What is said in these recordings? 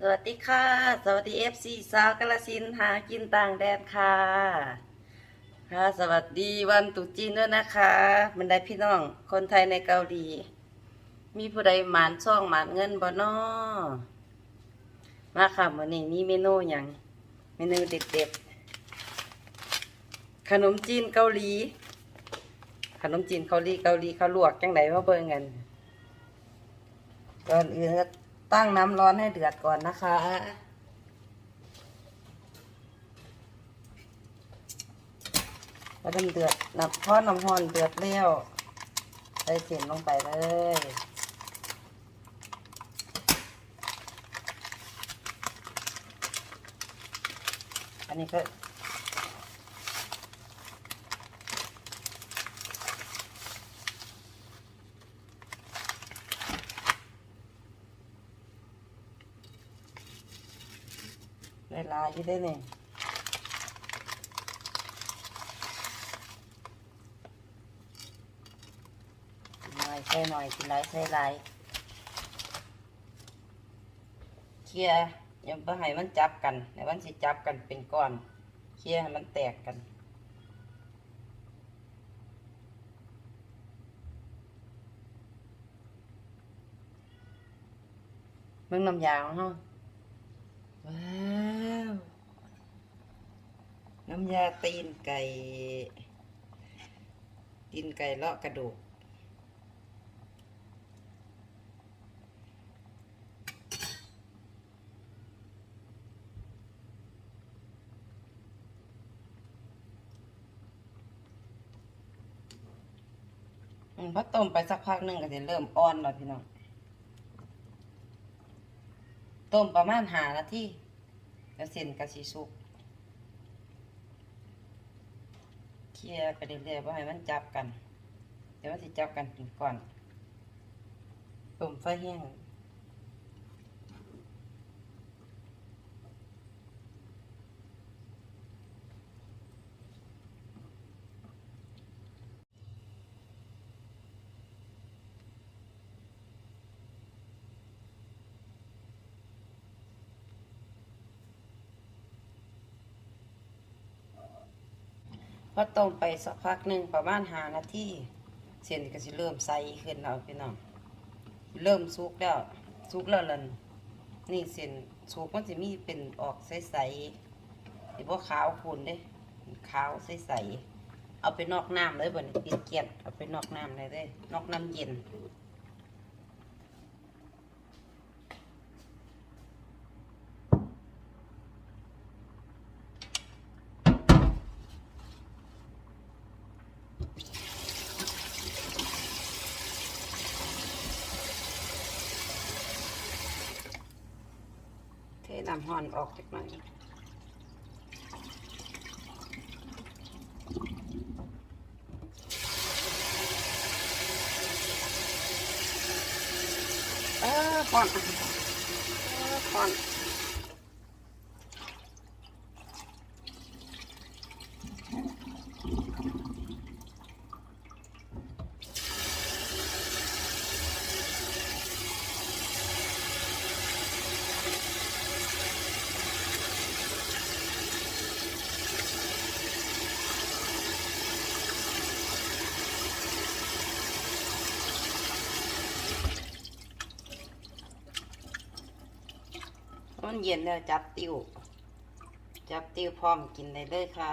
สวัสดีค่ะ สวัสดีเอฟซีสาวกาลสินหากินต่างแดนค่ะ ค่ะ สวัสดีวันตรุษจีนด้วยนะคะบรรดาพี่น้องคนไทยในเกาหลี มีผู้ใดหมานช่องหมานเงินบ่นอมาค่ะวันนี้มีเมนูอย่างเมนูเด็ดๆขนมจีนเกาหลี ขนมจีนเกาหลีเกาหลีเขาลวกจังไดมาเบิ่งกันก่อนอื่นก็ ตั้งน้ำร้อนให้เดือดก่อนนะคะ พอน้ำเดือดน้ำพอน้ำร้อนเดือดแล้ยวใส่เส้นลงไปเลยอันนี้ก็ ได้ลายอยู่ได้เนี่ยหน่อยใส่หน่อยกินไรใส่ไรเคลียร์อยังไปให้มันจับกันในวันสิจับกันเป็นก้อนเคลียให้มันแตกกันเบิ่งน้ำยาของเฮาว้า วน้ำยาตีนไก่ ตีนไก่เลาะกระดูกอืมพอต้มไปสักพักหนึ่งก็จะเริ่มอ่อนแล้วพี่น้อง ต้มประมาณหานาที แล้วเส้นกะสิสุกเคี่ยไปเรื่อยๆเพราให้มันจับกัน เดี๋ยวมันสิจับกันเป็นก่อนต้มไฟแห้ง พอต้มไปสักพักหนึ่งประมาณหานาทีเส้นก็จะเริ่มใสขึ้นแล้วพี่น้องเริ่มสุกแล้วสุกแล้วล่ะนี่เส้นสุกมันจะมีเป็นออกใสๆหรือว่าขาวขุ่นเด้ขาวใสๆเอาไปนอกน้ำเลยบ่นปิดเกลียนเอาไปนอกน้ำเลยเด้นอกน้ำเย็น น้ำห่อนออกจากหน่อยเออห่อนเออห่อน มันเย็นแล้วจับติวจับติวพร้อมกินได้เลยค่ะ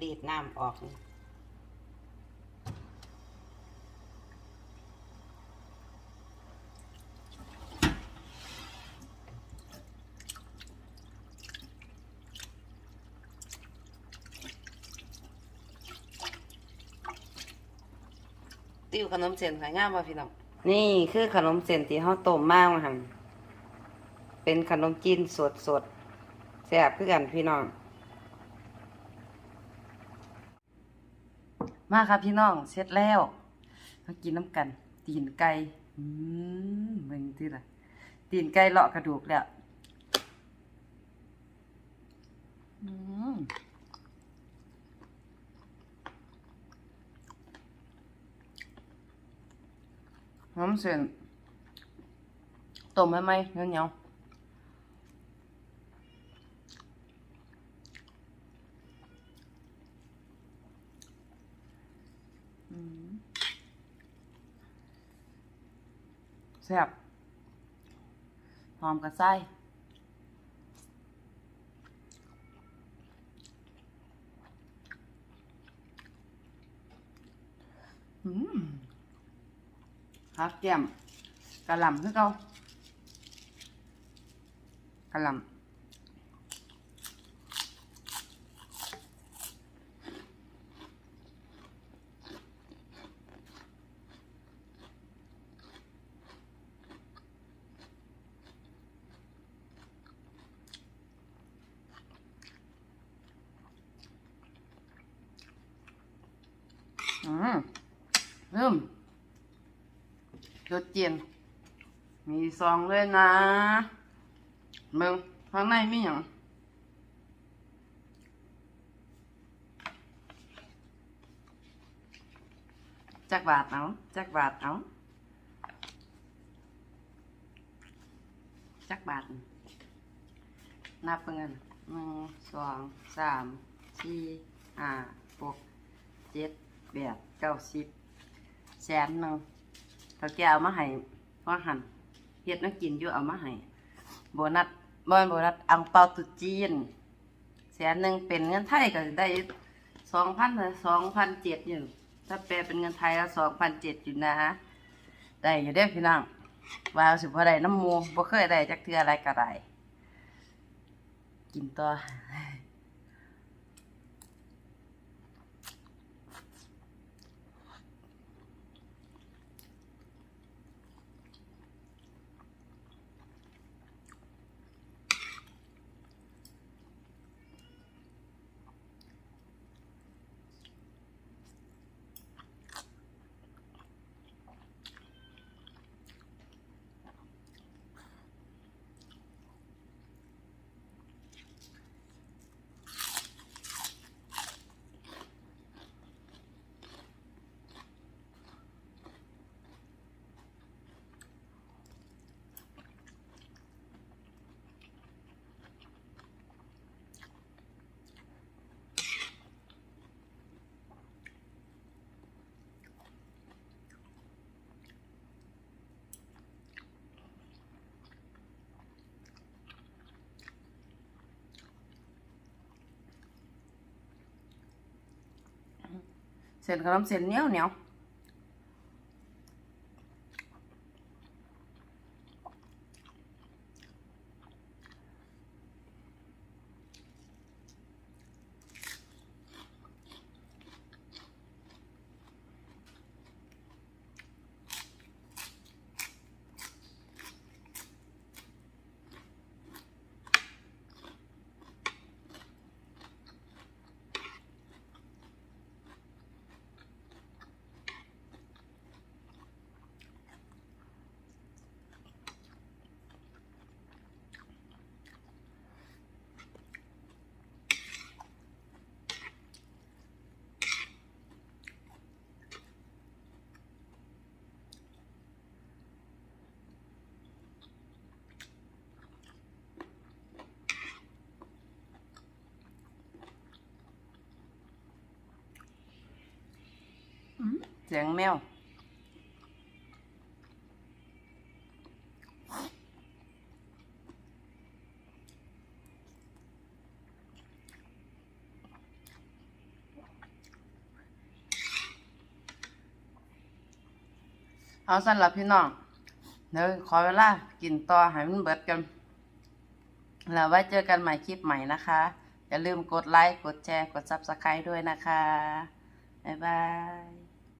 รีดน้ำออกติวขนมเส้นขายง่ายป่ะพี่น้องนี่คือขนมเส้นที่เขาต้มมากมาหัน เป็นขนมจีนสดสดๆแซ่บคือกันพี่น้อง มาครับพี่น้องเสร็จแล้วมากินน้ำกัน ตีนไก่อืมเบิ่งที่ละตีนไก่เลาะกระดูกแล้วอืมน้ำเส้นต้มไหมไหมเหนียว ซ่บหอมกับไส้ฮักแก้มกะหล่ำคือเก่ากะหล่ำ อืมเริ่มจดเจียน มีซองเลยนะ มึงข้างในมีอย่างจักบาทเอาจักบาทเอาจักบาท นับเป็นเงินหนึ่งสองสามสี่ห้าหกเจ็ด แปดเก้าสิบแสนหนึ่งถ้าแกเอามาให้ว่าหันเฮ็ดนักกินอยู่เอามาให้โบนัสบอนโบนัสอังเปาตุจีนแสนหนึ่งเป็นเงินไทยก็ได้สองพันสองพันเจ็ดอยู่ถ้าแปลเป็นเงินไทยแล้วสองพันเจ็ดอยู่นะฮะได้อยู่เด้พี่น้องว่าสิบ่ได้น้ำมูบ่เคยได้จักเทื่ออะไรก็ได้กินต่อ เส้นขนมเส้นเหนียวเหนียวอืม เสียงแมวเอาสั้นละพี่น้องเดี๋ยวขอเวลากินต่อให้มันเบิดกัน แล้วไว้เจอกันใหม่คลิปใหม่นะคะ อย่าลืมกดไลค์ กดแชร์ กด Subscribe ด้วยนะคะ บ๊ายบาย